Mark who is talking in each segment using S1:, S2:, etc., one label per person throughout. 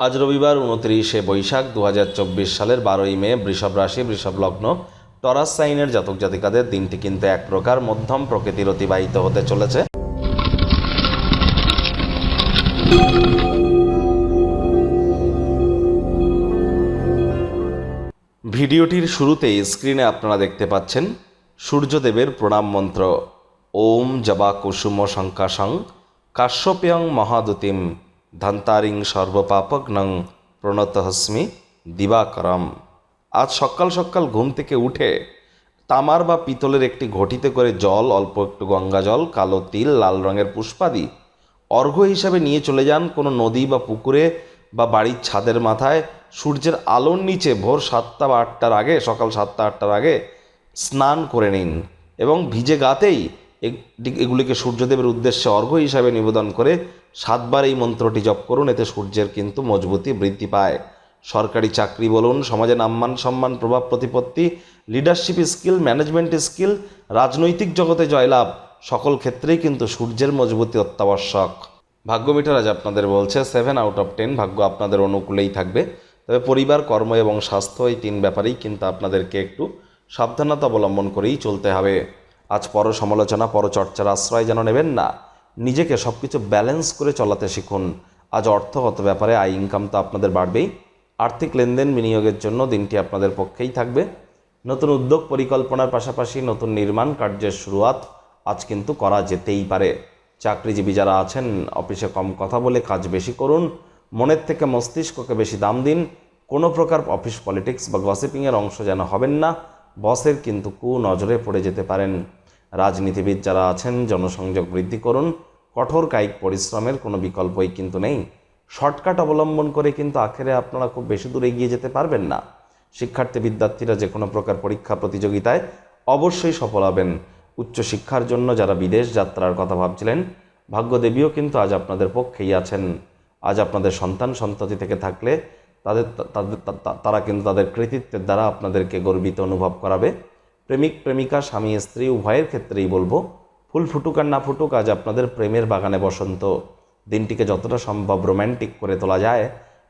S1: আজ রবিবার উনত্রিশে বৈশাখ দু হাজার চব্বিশ সালের বারোই মে বৃষভ রাশি, বৃষভ লগ্ন। টরাস সাইনের জাতক জাতিকাদের দিনটি কিন্তু এক প্রকার মধ্যম প্রকৃতির অতিবাহিত হতে চলেছে। ভিডিওটির শুরুতে স্ক্রিনে আপনারা দেখতে পাচ্ছেন সূর্যদেবের প্রণাম মন্ত্র। ওম জবা কুসুম শঙ্কাশং কাশ্যপেয়ং মহাদুতিম ধন্তারিং সর্বপাপগ্নং প্রণতহস্মি দিবাকরম। আজ সকাল সকাল ঘুম থেকে উঠে তামার বা পিতলের একটি ঘটিতে করে জল, অল্প একটু গঙ্গা জল, কালো তিল, লাল রঙের পুষ্পাদি অর্ঘ্য হিসাবে নিয়ে চলে যান কোনো নদী বা পুকুরে বা বাড়ির ছাদের মাথায়। সূর্যের আলোর নিচে ভোর সাতটা বা আটটার আগে, সকাল সাতটা আটটার আগে স্নান করে নিন এবং ভিজে গাতেই এগুলিকে সূর্যদেবের উদ্দেশ্যে অর্ঘ্য হিসাবে নিবেদন করে সাতবার এই মন্ত্রটি জপ করুন, এতে সূর্যের কিন্তু মজবুতি বৃদ্ধি পায়। সরকারি চাকরি বলুন, সমাজে নাম্মান সম্মান, প্রভাব প্রতিপত্তি লিডারশিপ স্কিল ম্যানেজমেন্ট স্কিল রাজনৈতিক জগতে জয়লাভ, সকল ক্ষেত্রেই কিন্তু সূর্যের মজবুতি অত্যাবশ্যক। ভাগ্য মিটার আজ আপনাদের বলছে সেভেন আউট অফ টেন ভাগ্য আপনাদের অনুকূলেই থাকবে। তবে পরিবার, কর্ম এবং স্বাস্থ্য এই তিন ব্যাপারেই কিন্তু আপনাদেরকে একটু সাবধানতা অবলম্বন করেই চলতে হবে। আজ পর সমালোচনা পরচর্চার আশ্রয় যেন নেবেন না। নিজেকে সব কিছু ব্যালেন্স করে চলাতে শিখুন। আজ অর্থগত ব্যাপারে আয়, ইনকাম তো আপনাদের বাড়বেই। আর্থিক লেনদেন বিনিয়োগের জন্য দিনটি আপনাদের পক্ষেই থাকবে। নতুন উদ্যোগ পরিকল্পনার পাশাপাশি নতুন নির্মাণ কার্যের শুরুয়াত আজ কিন্তু করা যেতেই পারে। চাকরিজীবী যারা আছেন, অফিসে কম কথা বলে কাজ বেশি করুন। মনের থেকে মস্তিষ্ককে বেশি দাম দিন। কোনো প্রকার অফিস পলিটিক্স বা গসিপিংয়ের অংশ যেন হবেন না। বসের কিন্তু কু নজরে পড়ে যেতে পারেন। রাজনীতিবিদ যারা আছেন, জনসংযোগ বৃদ্ধি করুন। কঠোর কায়িক পরিশ্রমের কোনো বিকল্পই কিন্তু নেই। শর্টকাট অবলম্বন করে কিন্তু আখেরে আপনারা খুব বেশি দূর এগিয়ে যেতে পারবেন না। শিক্ষার্থী বিদ্যার্থীরা যে কোনো প্রকার পরীক্ষা প্রতিযোগিতায় অবশ্যই সফল হবেন। উচ্চশিক্ষার জন্য যারা বিদেশ যাত্রার কথা ভাবছিলেন, ভাগ্যদেবীও কিন্তু আজ আপনাদের পক্ষেই আছেন। আজ আপনাদের সন্তান সন্ততি থেকে থাকলে তাদের তাদের তারা কিন্তু তাদের কৃতিত্বের দ্বারা আপনাদেরকে গর্বিত অনুভব করাবে। প্রেমিক, প্রেমিকা, স্বামী, স্ত্রী, উভয়ের ক্ষেত্রেই বলব, ফুল ফুটুক আর না ফুটুক, আজ আপনাদের প্রেমের বাগানে বসন্ত। দিনটিকে যতটা সম্ভব রোম্যান্টিক করে তোলা যায়,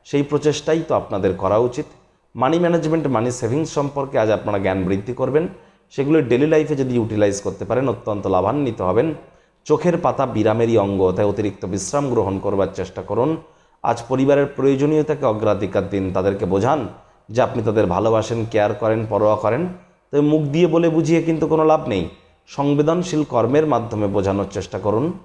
S1: সেই প্রচেষ্টাই তো আপনাদের করা উচিত। মানি ম্যানেজমেন্ট মানি সেভিংস সম্পর্কে আজ আপনারা জ্ঞান বৃদ্ধি করবেন। সেগুলো ডেলি লাইফে যদি ইউটিলাইজ করতে পারেন, অত্যন্ত লাভান্বিত হবেন। চোখের পাতা বিরামেরই অঙ্গ, তাই অতিরিক্ত বিশ্রাম গ্রহণ করবার চেষ্টা করুন। আজ পরিবারের প্রয়োজনীয়তাকে অগ্রাধিকার দিন, তাদেরকে বোঝান যে আপনি তাদের ভালোবাসেন কেয়ার করেন, পরোয়া করেন। তবে মুখ দিয়ে বলে বুঝিয়ে কিন্তু কোনো লাভ নেই। সংবেদনশীল কর্মের মাধ্যমে বোঝানোর চেষ্টা করুন।